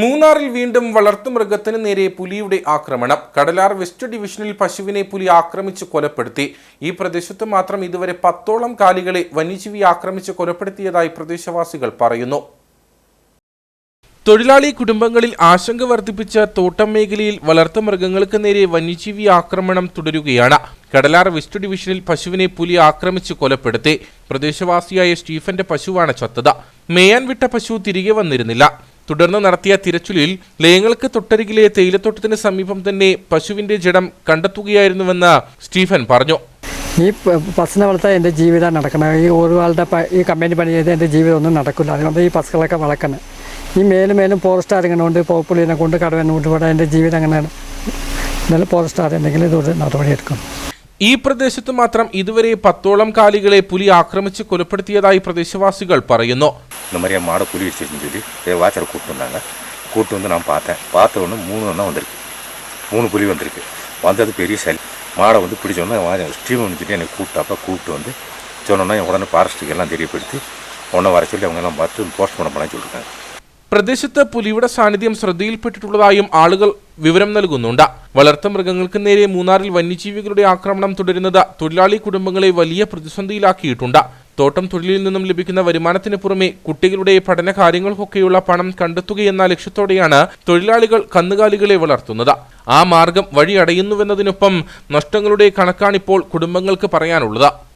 മൂന്നാറിൽ വീണ്ടും വളർത്തുമൃഗത്തിന് നേരെ പുലിയുടെ ആക്രമണം. കടലാർ വെസ്റ്റ് ഡിവിഷനിൽ പശുവിനെ പുലി ആക്രമിച്ച് കൊലപ്പെടുത്തി. ഈ പ്രദേശത്ത് മാത്രം ഇതുവരെ പത്തോളം കാലികളെ വന്യജീവി ആക്രമിച്ച് കൊലപ്പെടുത്തിയതായി പ്രദേശവാസികൾ പറയുന്നു. തൊഴിലാളി കുടുംബങ്ങളിൽ ആശങ്ക വർദ്ധിപ്പിച്ച തോട്ടം മേഖലയിൽ വളർത്തുമൃഗങ്ങൾക്ക് നേരെ വന്യജീവി ആക്രമണം തുടരുകയാണ്. കടലാർ വെസ്റ്റ് ഡിവിഷനിൽ പശുവിനെ പുലി ആക്രമിച്ച് കൊലപ്പെടുത്തി. പ്രദേശവാസിയായ സ്റ്റീഫന്റെ പശുവാണ് ചത്തത്. മേയാൻ വിട്ട പശു തിരികെ വന്നിരുന്നില്ല. തുടർന്ന് നടത്തിയ തിരച്ചിലിൽ ലയങ്ങൾക്ക് തൊട്ടരികിലെ തേയിലത്തോട്ടത്തിന് സമീപം തന്നെ പശുവിന്റെ ജഡം കണ്ടെത്തുകയായിരുന്നുവെന്ന് സ്റ്റീഫൻ പറഞ്ഞു. ഈ പശുവിനെ വളർത്താൻ എന്റെ ജീവിതം നടക്കണം ഈ ഒരു ആളുടെ ഈ കമ്പനി പണി ചെയ്ത് എന്റെ ജീവിതം ഒന്നും നടക്കില്ല. അതുകൊണ്ട് ഈ പശുക്കളൊക്കെ വളർക്കണം. ഈ മേലും മേലും ഫോറസ്റ്റ് ഇങ്ങനെ കൊണ്ട് പോപ്പുള്ളിനെ കൊണ്ട് കടവനെ കൊണ്ട് ഇവിടെ എന്റെ ജീവിതം അങ്ങനെയാണ് എന്നാലും ഫോറസ്റ്റുകാർ എന്തെങ്കിലും ഇതൊരു നടപടിയെടുക്കണം ഈ പ്രദേശത്ത് മാത്രം ഇതുവരെ പത്തോളം കാലികളെ പുലി ആക്രമിച്ച് കൊലപ്പെടുത്തിയതായി പ്രദേശവാസികൾ പറയുന്നു இந்த மாதிரி என் மாடை புலி வச்சிருக்குன்னு சொல்லி என் வாச்சரை கூப்பிட்டு வந்தாங்க கூப்பிட்டு வந்து நான் பார்த்தேன் பார்த்த உடனே மூணு எண்ணம் வந்திருக்கு மூணு புலி வந்திருக்கு வந்தது பெரிய சளி மாடை வந்து பிடிச்சோன்னே ஸ்டீம் வந்துட்டு என்னை கூப்பிட்டாப்ப கூப்பிட்டு வந்து சொன்னோன்னா உடனே ஃபாரஸ்ட்டுக்கு எல்லாம் தெரியப்படுத்தி உடனே வர சொல்லி அவங்க எல்லாம் பார்த்து போஸ்ட்மார்ட்டம் பண்ண சொல்லியிருக்காங்க പ്രദേശത്ത് പുലിയുടെ സാന്നിധ്യം ശ്രദ്ധയിൽപ്പെട്ടിട്ടുള്ളതായും ആളുകൾ വിവരം നൽകുന്നുണ്ട്. വളർത്തുമൃഗങ്ങൾക്ക് നേരെ മൂന്നാറിൽ വന്യജീവികളുടെ ആക്രമണം തുടരുന്നത് തൊഴിലാളി കുടുംബങ്ങളെ വലിയ പ്രതിസന്ധിയിലാക്കിയിട്ടുണ്ട്. തോട്ടം തൊഴിലിൽ നിന്നും ലഭിക്കുന്ന വരുമാനത്തിന് പുറമെ കുട്ടികളുടെ പഠന കാര്യങ്ങൾക്കൊക്കെയുള്ള പണം കണ്ടെത്തുകയെന്ന ലക്ഷ്യത്തോടെയാണ് തൊഴിലാളികൾ കന്നുകാലികളെ വളർത്തുന്നത്. ആ മാർഗം വഴിയടയുന്നുവെന്നതിനൊപ്പം നഷ്ടങ്ങളുടെ കണക്കാണിപ്പോൾ കുടുംബങ്ങൾക്ക് പറയാനുള്ളത്.